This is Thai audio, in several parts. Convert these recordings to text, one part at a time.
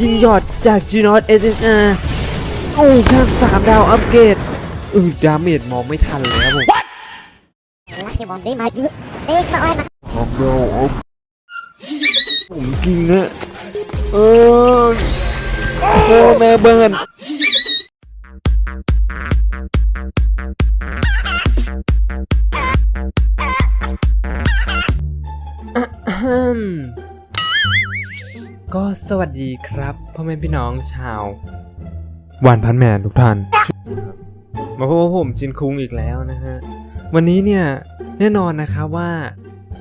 ยิงหยอดจาก g n o t SSR โอ้ข้างสามดาวอัปเกรดเออดาเมจมองไม่ทันเลยครับผม Laki bombi maju Dik ma oi ma ผมจริงอะเออโอ้โหแม่เบิร์น ก็สวัสดีครับพ่อแม่พี่น้องชาววานพันแมนทุกท่านมาพบกับผมจินคุงอีกแล้วนะฮะ วันนี้เนี่ยแน่นอนนะครับว่า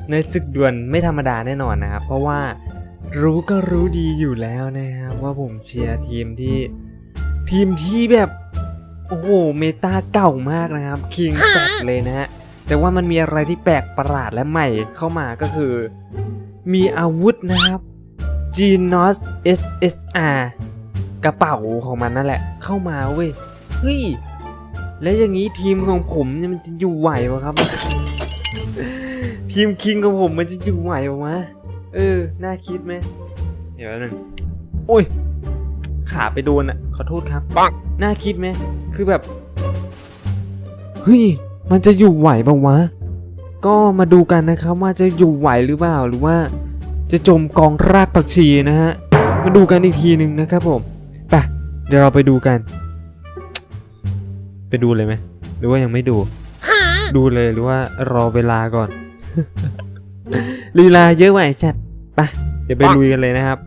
ในศึกด่วลไม่ธรรมดาแน่นอนนะครับ เพราะว่ารู้ก็รู้ดีอยู่แล้วนะครับว่าผมเชียร์ทีมที่ทีมที่แบบโอ้โหเมตาเก่ามากนะครับคิงแฟเลยนะฮะแต่ว่ามันมีอะไรที่แปลกประหลาดและใหม่เข้ามาก็คือ มีอาวุธนะครับ g n o s SSR กระเป๋าของมันนั่นแหละ เข้ามาเว้ย เฮ้ย แล้วอย่างนี้ทีมของผมเนี่ยมันจะอยู่ไหววะครับ ทีมคิงของผมมันจะอยู่ไหววะเออ น่าคิดไหม เดี๋ยวแป๊บนึงโอ้ย ขาไปโดนอะ ขอโทษครับปังน่าคิดไหม คือแบบ เฮ้ย มันจะอยู่ไหวปะวะ ก็มาดูกันนะครับว่าจะอยู่ไหวหรือเปล่า หรือว่า จะจมกองรากผักชีนะฮะ มาดูกันอีกทีหนึ่งนะครับผม ไป เดี๋ยวเราไปดูกัน ไปดูเลยไหม หรือว่ายังไม่ดู ดูเลยหรือว่ารอเวลาก่อน ลีลาเยอะไหวจัดไป เดี๋ยวไปลุยกันเลยนะครับ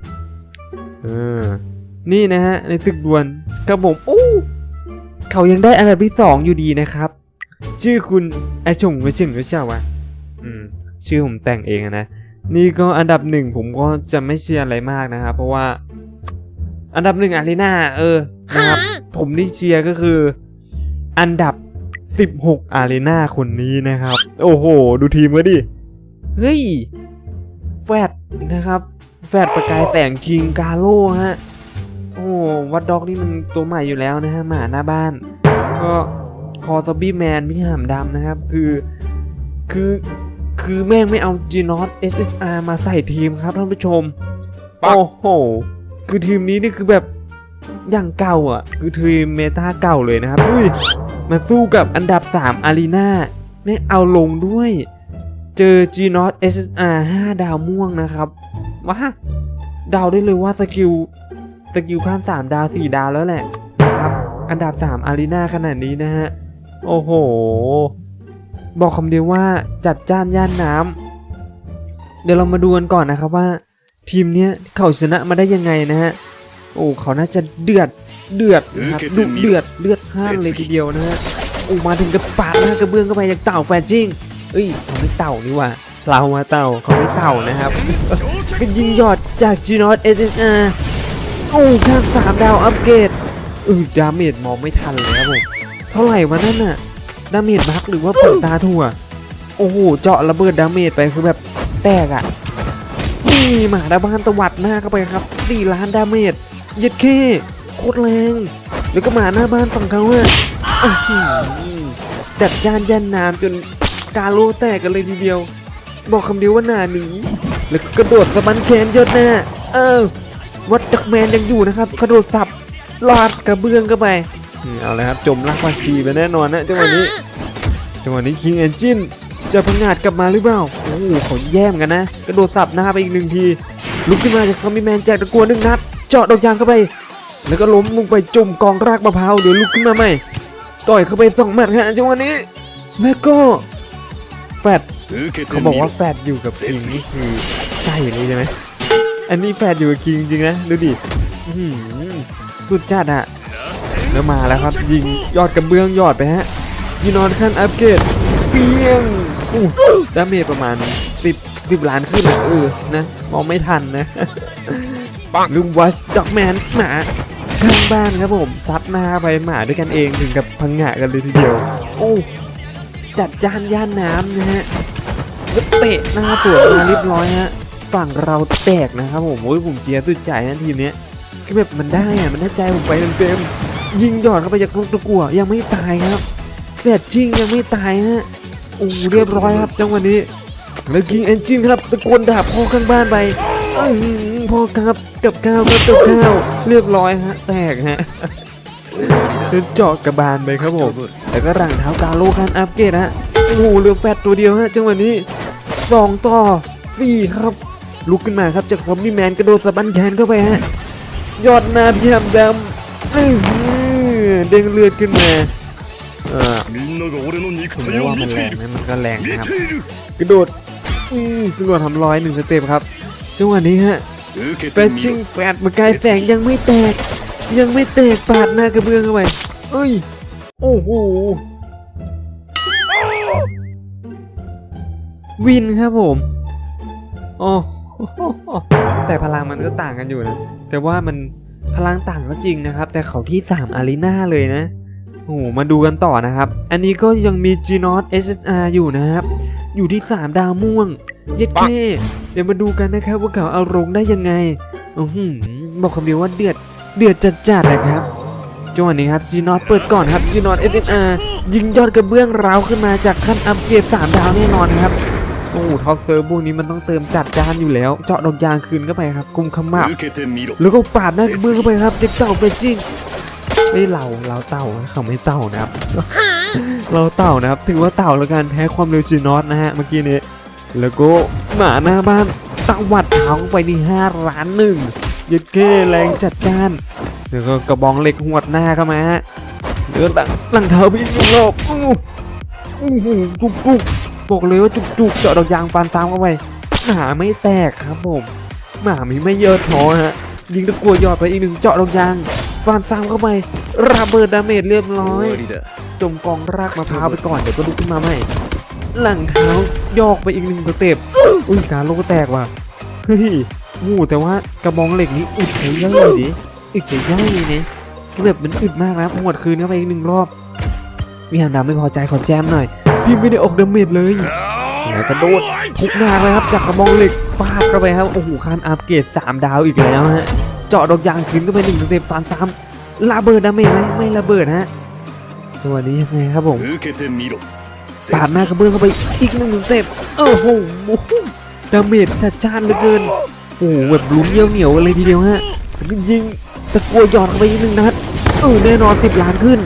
เออ นี่นะฮะ ในตึกดวนครับผมโอ้เขายังได้อันดับที่สองอยู่ดีนะครับ ชื่อคุณไอชงไอชงหรือเปล่าวะอืม ชื่อผมแต่งเองนะ นี่ก็อันดับหนึ่งผมก็จะไม่เชียร์อะไรมากนะครับ เพราะว่า อันดับหนึ่งอารีนาเออนะครับผมที่เชียร์ก็คือ อันดับ 16 อารีนาคนนี้นะครับ โอ้โห ดูทีมก็ดิ เฮ้ย แฟดนะครับ แฟดประกายแสงคิงกาโลฮะ โอ้วัดด็อกนี่มันตัวใหม่อยู่แล้วนะฮะหมาหน้าบ้าน ก็คอซบี้แมนพี่หามดำนะครับ คือ คือ คือแม่งไม่เอา g n o t SSR มาใส่ทีมครับท่านผู้ชมโอ้โห คือทีมนี้นี่คือแบบอย่างเก่าอะ คือทีมเมตาเก่าเลยนะครับ อุ้ย มาสู้กับอันดับ 3 อารีนาแม่งเอาลงด้วย เจอ g n o t SSR 5 ดาวม่วงนะครับว้าเดาวได้เลยว่าสกิลสกิลขั้น3 ดาว 4 ดาวแล้วแหละนะครับ อันดับ 3 อารีนาขนาดนี้นะฮะ โอ้โห บอกคำเดียวว่าจัดจ้านย่านน้ำเดี๋ยวเรามาดูกันก่อนนะครับว่า ทีมเนี้ยเขาชนะมาได้ยังไงนะฮะโอ้เขาน่าจะเดือดเดือดนะครับดุเดือดเลือดพล่านเลยทีเดียวนะฮะโอ้มาถึงกับปาดหน้ากระเบื้องเข้าไปจากเต่าแฟนจิ้งเอ้ยเขาไม่เต่านี่หว่าเรามาเต่าเขาไม่เต่านะครับเป็นยิงหยอดจาก g n o t SSR โอ้ข้างสามดาวอัปเกรดเออดาเมจมองไม่ทันเลยครับผมเท่าไหร่วะนั่นน่ะ ดาเมจบักหรือว่าผลตาถั่ว โอ้โห เจาะระเบิดดาเมจไปคือแบบแตกอะ่ะนี่หมาดาบ้านตวัดหน้าเข้าไปครับ4ล้านดาเมจเย็ดเคโคตรแรง แล้วก็หมาหน้าบ้านฝั่งเขาอะอื้อหือจัดจานยันน้ำจนกาโลแตกกันเลยทีเดียว บอกคำเดียวว่าหนาหนีแล้วก็กระโดดสะบันแขนยอดหน้า เออวัดดักแมนยังอยู่นะครับ กระโดดสับลาดกระเบื้องเข้าไปนี่ เอาเลยครับจมลากวาชีไปแน่นอนนะจังหวะนี้จังหวะนี้คิงเอนจินจะพังงาดกลับมาหรือเปล่าโอ้โหเขาแย่มกันนะ กระโดดสับหน้าไปอีกหนึ่งที ลุกขึ้นมาจากคอมมิแมนแจกตะกัวหนึ่งนัด เจาะดอกยางเข้าไป แล้วก็ล้มลงไปจุ่มกองรากมะพร้าวเดี๋ยวลุกขึ้นมาใหม่ต่อยเข้าไปสองหมัดฮะจังหวะนี้แล้วก็แฟดเขาบอกว่าแฟดอยู่กับคิงนี่คือใช่อย่างนี้ใช่ไหมอันนี้แฟดอยู่กับคิงจริงๆนะดูดิอื้อหือสุดจัดอะ แล้วมาแล้วครับ ยิงยอดกระเบื้องยอดไปฮะยีนอนขั้นอัปเกรดเปียงอู้ดาเมจประมาณ10 10ล้านขึ้นอะเออนะ มองไม่ทันนะปังลุงวัชด็อกแมนหมาข้างบ้านครับผมซัดหน้าไปหมาด้วยกันเองถึงกับพังงะกันเลยทีเดียว โอ้จัดจานย่านน้ำนะฮะแล้วเตะหน้าตัวมาเรียบร้อยฮะฝั่งเราแตกนะครับผมโอ้ยผมเจียร์สุดใจนะทีมเนี้ยคือแบบมันได้อะมันได้ใจผมไปเต็มๆ ยิงหยอดเข้าไปจากลูกตะกั่วยังไม่ตายครับแฟดจริงยังไม่ตายฮะโอ้เรียบร้อยครับจังหวะนี้แล้วกิงเอนจินครับตะโกนด่าพ่อข้างบ้านไปอื้อหือพอครับกับข้าวครับกับข้าวเรียบร้อยฮะแตกฮะเจาะกระบาลไปครับผมแล้วก็รังเท้ากาโลกันอัปเกรดฮะโอ้โหเหลือแฟตตัวเดียวฮะจังหวะนี้สองต่อสี่ครับ ลุกขึ้นมาครับจากซอมบี้แมนกระโดดสะบันแขนเข้าไปฮะยอดนาพี่ยำดำอื้อหือ เด้งเลือดขึ้นมาเออผมว่ามันแรงนะมันก็แรงครับกระโดดจังหวะทำร้อยหนึ่งสเต็ปครับจังหวะนี้ฮะแฟชชิ่งแฟดมากายแสงยังไม่แตก ยังไม่แตกปาดหน้ากระเบื้องเข้าไปเอ้ยโอ้โหวินครับผมอ๋อแต่พลังมันก็ต่างกันอยู่นะ แต่ว่ามัน พลังต่างก็จริงนะครับ แต่เขาที่ 3 อารีนาเลยนะโอ้โหมาดูกันต่อนะครับ อันนี้ก็ยังมี g n o t SSR อยู่นะครับ อยู่ที่ 3 ดาวม่วง เย็ดเท่เดี๋ยวมาดูกันนะครับว่าเขาเอาลงได้ยังไงอือหือบอกคำเดียวว่าเดือด เดือดจัดๆนะครับจังหวะนี้ครับ g n o t เปิดก่อนครับ g n o t SSR ยิงยอดกระเบื้องราวขึ้นมาจากขั้นอัปเกรด3ดาวแน่นอนครับโโอ้ท็อกเซอร์บูนี้มันต้องเติมจัดจานอยู่แล้ว เจาะดอกยางคืนเข้าไปครับกุมขมับแล้วก็ปาดหน้ามือเข้าไปครับเจ็บเต่าไปซิ่งไอ้เราเราเต่าเขาไม่เต่านะครับ เราเต่านะครับถือว่าเต่าแล้วกันแพ้ความเร็วจีนอตนะฮะเมื่อกี้นี้แล้วก็หมาหน้าบ้านตวัดเท้าไปนี่ห้าร้านหนึ่งยึดเก้แรงจัดจานแล้วก็กระบองเหล็กหวดหน้าเข้ามาฮะเดือดหลังเท้าพี่ลบอู้โหจุกจุก บอกเลยว่าจุกๆเจาะดอกยางฟันซ้ำเข้าไปหมาไม่แตกครับผมหมามีไม่เยอะท้อฮะยิงตะกัวยอดไปอีกหนึ่งเจาะดอกยางฟันซ้ำเข้าไประเบิดดาเมจเรียบร้อย จมกองรากมะพร้าวไปก่อนเดี๋ยวก็ลุกขึ้นมาใหม่หลังเท้ายอกไปอีกหนึ่งสเต็ปอุ้ยการโลกแตกว่ะเฮ้ยมูแต่ว่ากระบองเหล็กนี้อึดใช้ย่อยดิอึดใช้ย่อยเนี่ยเก็บบมันอึดมากนะหมดคืนเข้าไปอีกหนึ่งรอบมีอันดาไม่พอใจขอแจมหน่อย พี่ไม่ได้ออกดาเมจเลยแกระโดดทุกหน้าเลยครับจากกระมองเหล็กฟาดเข้าไปครับโอ้โหคานอัพเกรดสามดาวอีกแล้วฮะเจาะดอกยางขึ้ข้าไปหนึ่งสเต็ปสามสามระเบิดดาเมจไหมไม่ระเบิดฮะตัวนี้ยังไงครับผมสามหน้ากระเบื้องเข้าไปอีกหนึ่งสเต็ปโอ้โหดาเมจจัดจ้านเหลือเกินโอ้โหแบบลุ้นเยี่ยวเหนียวอะไรทีเดียวฮะยิงตะกัวหยอดเข้าไปอีกหนึ่งนัดเออแน่นอนสิบล้านขึ้น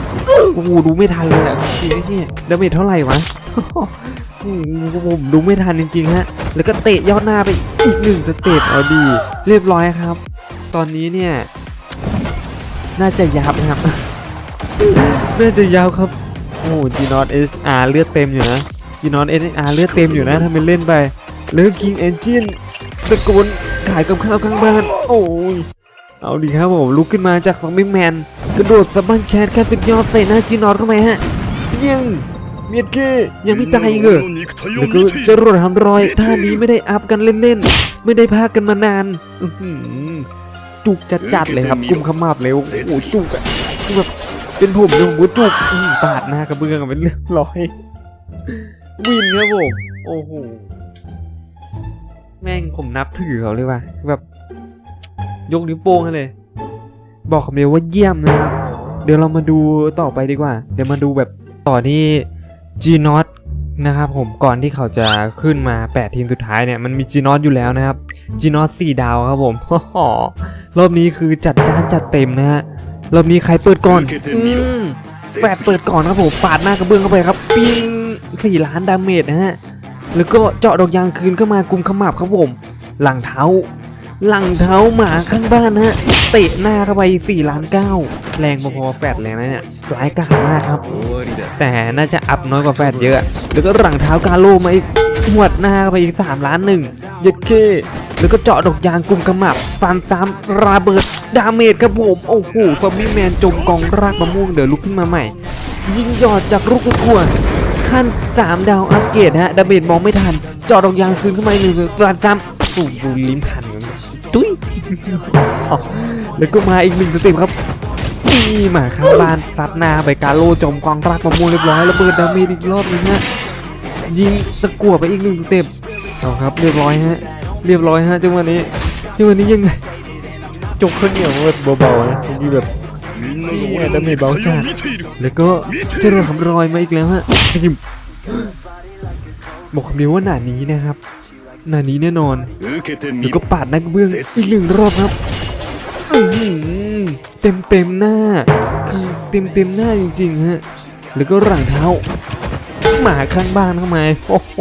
โอ้โหดูไม่ทันเลยอะทีนี้เนี่ยดาเมจเท่าไหร่วะโอ้โหผมดูไม่ทันจริงๆฮะ แล้วก็เตะยอดหน้าไปอีกหนึ่งสเต็ปเอาดีเรียบร้อยครับ ตอนนี้เนี่ย น่าจะยับนะครับ น่าจะยาวครับ โอ้จีนอตเอสอาร์เลือดเต็มอยู่นะจีนอตเอสอาร์เลือดเต็มอยู่นะทำเป็นเล่นไปแล้วคิงเอนจินตะโกนขายกับข้าวข้างบ้าน โอ้ย เอาดีครับผมลุกขึ้นมาจากซองบี้แมนกระโดดสะบั้นแขนแค่ติดยอดใส่หน้าจีนอร์เข้าไปฮะยังเมียดเกยังไม่ตายเหรอแล้วก็จะรวดทำรอยท่านี้ไม่ได้อัพกันเล่นๆ ไม่ได้พากันมานานจุกจัดๆเลยครับกุมขมับเลยโอ้โหจุกแบบเป็นผมเลยผมจุกปาดหน้ากระเบื้องเป็นเรื่องร้ยวินครับผมโอ้โหแม่งผมนับถือเขาเลยว่ะแบบ ยกนิ้วโป้งให้เลย บอกคำเดียวว่าเยี่ยมนะครับ เดี๋ยวเรามาดูต่อไปดีกว่า เดี๋ยวมาดูแบบต่อที่ G n o t นะครับผมก่อนที่เขาจะขึ้นมา 8 ทีมสุดท้ายเนี่ยมันมี G n o t อยู่แล้วนะครับ G n o t 4ดาวครับผมรอบนี้คือจัดจ้านจัดเต็มนะฮะรอบนี้ใครเปิดก่อนอืมแฟดเปิดก่อนครับผมปาดหน้ากระเบื้องเข้าไปครับปิ้งสี่ล้านดาเมจนะฮะแล้วก็เจาะดอกยางคืนเข้ามากุมขมับครับผม หลังเท้า หลังเท้าหมาข้างบ้านฮะ เตะหน้าเข้าไป4ล้านเก้าแรงพอๆแฟดเลยนะเนี่ยร้ายกาจมากครับ แต่น่าจะอับน้อยกว่าแฟดเยอะ แล้วก็หลังเท้ากาโลมาอีกหวดหน้าเข้าไปอีก3ล้านหนึ่งยัดเคแล้วก็เจาะดอกยางกลุ่มขมับฟันตามระเบิดดาเมจครับผม โอ้โหฟามี่แมนจมกองรากมะม่วงเดี๋ยลุกขึ้นมาใหม่ ยิงยอดจากลูกกระถั่วขั้น3ดาวอัปเกรดฮะดาเมจมองไม่ทันเจาะดอกยางคืนขึ้นมาหนึ่งฟันตามสูบดูลิ้มพัน จุ้ยแล้วก็มาอีกหนึ่งสเต็มครับนี่มาข้างบ้านสัดนาไปกาโลจมกองรักมาะมูลเรียบร้อยระเบิดดาเมจอีกรอบนึงฮะยิงตะกั่วไปอีกหนึ่งเต็มเอาครับเรียบร้อยฮะเรียบร้อยฮะจังหวะนี้จังหวะนี้ยังไงจกข้นเหนียวเบาๆนะยิงแบบนี่ดาเมจเบาจัดแล้วก็เจอรอยคำรอยมาอีกแล้วฮะบอกคำเดียวว่าหนานี้นะครับ หน้านี้แน่นอนแล้วก็ปาดนักเบื้องอีกหนึ่งรอบครับเต็มเต็มหน้า คือเต็มเต็มหน้าจริงๆฮะแล้วก็หลังเท้าหมาข้างบ้านทำไมโอ้โห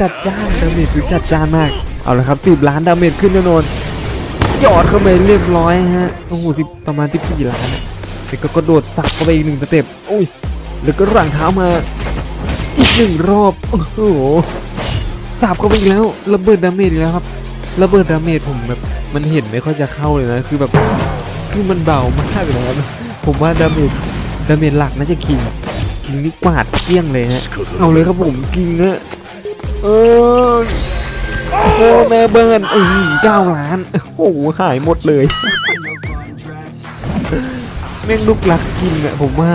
จัดจ้านดาเมจคือจัดจ้านมาก เอาละครับสิบล้านดาเมจขึ้นแน่นอนยอดเข้าไปเรียบร้อยฮะโอ้โหประมาณที่สี่ล้านแล้วก็กระโดดสับเข้าไปอีกหนึ่งสเต็ปโอ้ยแล้วก็หลังเท้ามา อีกหนึ่งรอบโอ้โห สับเข้าไปอีกแล้วระเบิดดาเมจอีกแล้วครับระเบิดดาเมจผมแบบมันเห็นไม่ค่อยจะเข้าเลยนะคือแบบคือมันเบามากเลยครับผมว่าดาเมจดาเมจหลักน่าจะคิงคิงนี่กวาดเกลี้ยงเลยฮะเอาเลยครับผมคิงฮะเออโอ้แม่เบิร์นเออเก้าล้านโอ้โหหายหมดเลยแม่งลูกหลักจริงอะผมว่า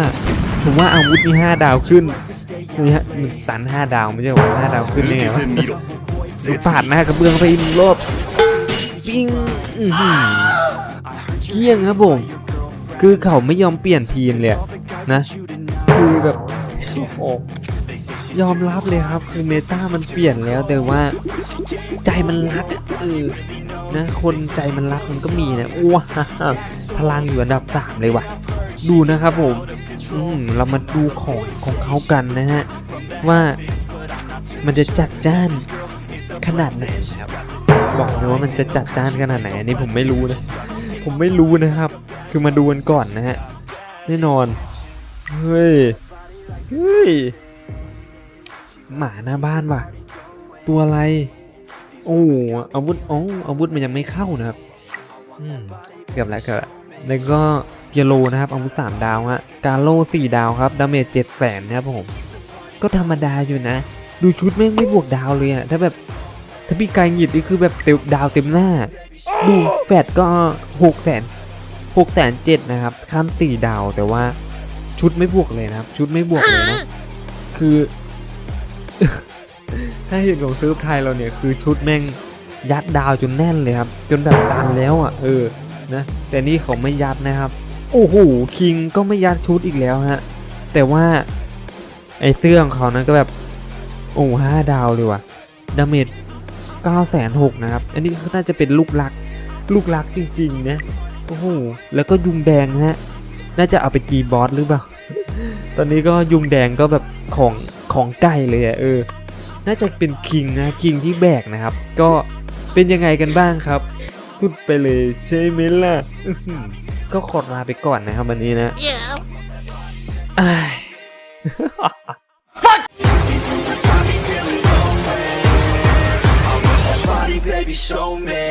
ผมว่าอาวุธนี่ห้าดาวขึ้น นี่ฮะมึงตันห้าดาวไม่ใช่วันห้าดาวขึ้นได้ไงวะดูผ่านหนะกระเบื้องไปอีนรอบปิ้งเกี้ยงครับผมคือเขาไม่ยอมเปลี่ยนทีมเลยนะ คือแบบโอ้ยอมรับเลยครับ คือเมตามันเปลี่ยนแล้วแต่ว่า ใจมันรักเออนะ คนใจมันรักมันก็มีนะว้าพลังอยู่อันดับสามเลยว่ะ ดูนะครับผม เรามาดูของของเขากันนะฮะ ว่ามันจะจัดจ้านขนาดไหนครับ บอกเลยว่ามันจะจัดจ้านขนาดไหนอันนี้ผมไม่รู้นะ ผมไม่รู้นะครับ คือมาดูกันก่อนนะฮะแน่นอน เฮ้ย เฮ้ย หมาหน้าบ้านว่ะ ตัวอะไร โอ้อาวุธอ๋ออาวุธมันยังไม่เข้านะครับ อืม เกือบแล้วเกือบแล้ว แล้วก็เกียโลนะครับอาวุธสามดาวฮะกาโลสี่ดาวครับดาเมจเจ็ดแสนนะครับผมก็ธรรมดาอยู่นะ ดูชุดแม่งไม่บวกดาวเลยอะถ้าแบบถ้าพี่กายหยิบนี่คือแบบเต็มดาวเต็มหน้า ดูแฟดก็หกแสนหกแสนเจ็ดนะครับข้ามสี่ดาวแต่ว่าชุดไม่บวกเลยนะครับ ชุดไม่บวกเลยนะคือ ถ้าเห็นของเซิร์ฟไทยเราเนี่ยคือชุดแม่งยัดดาวจนแน่นเลยครับ จนแบบตันแล้วอะเออ นะ แต่นี่เขาไม่ยัดนะครับ โอ้โหคิงก็ไม่ยัดชุดอีกแล้วฮะ แต่ว่าไอเสื้อของเขานั้นก็แบบ โอ้ห้าดาวเลยว่ะดาเมจเก้าแสนหกนะครับ อันนี้ก็น่าจะเป็นลูกรัก ลูกรักจริงๆนะโอ้โหแล้วก็ยุงแดงนะฮะ น่าจะเอาไปตีบอสหรือเปล่า ตอนนี้ก็ยุงแดงก็แบบของของไก่เลยอะเออ น่าจะเป็นคิงนะคิงที่แบกนะครับ ก็เป็นยังไงกันบ้างครับ สุดไปเลยใช่ไหมล่ะอื้อหือก็ขอลาไปก่อนนะครับวันนี้นะ Yeah. อ้าย Body, baby, show me.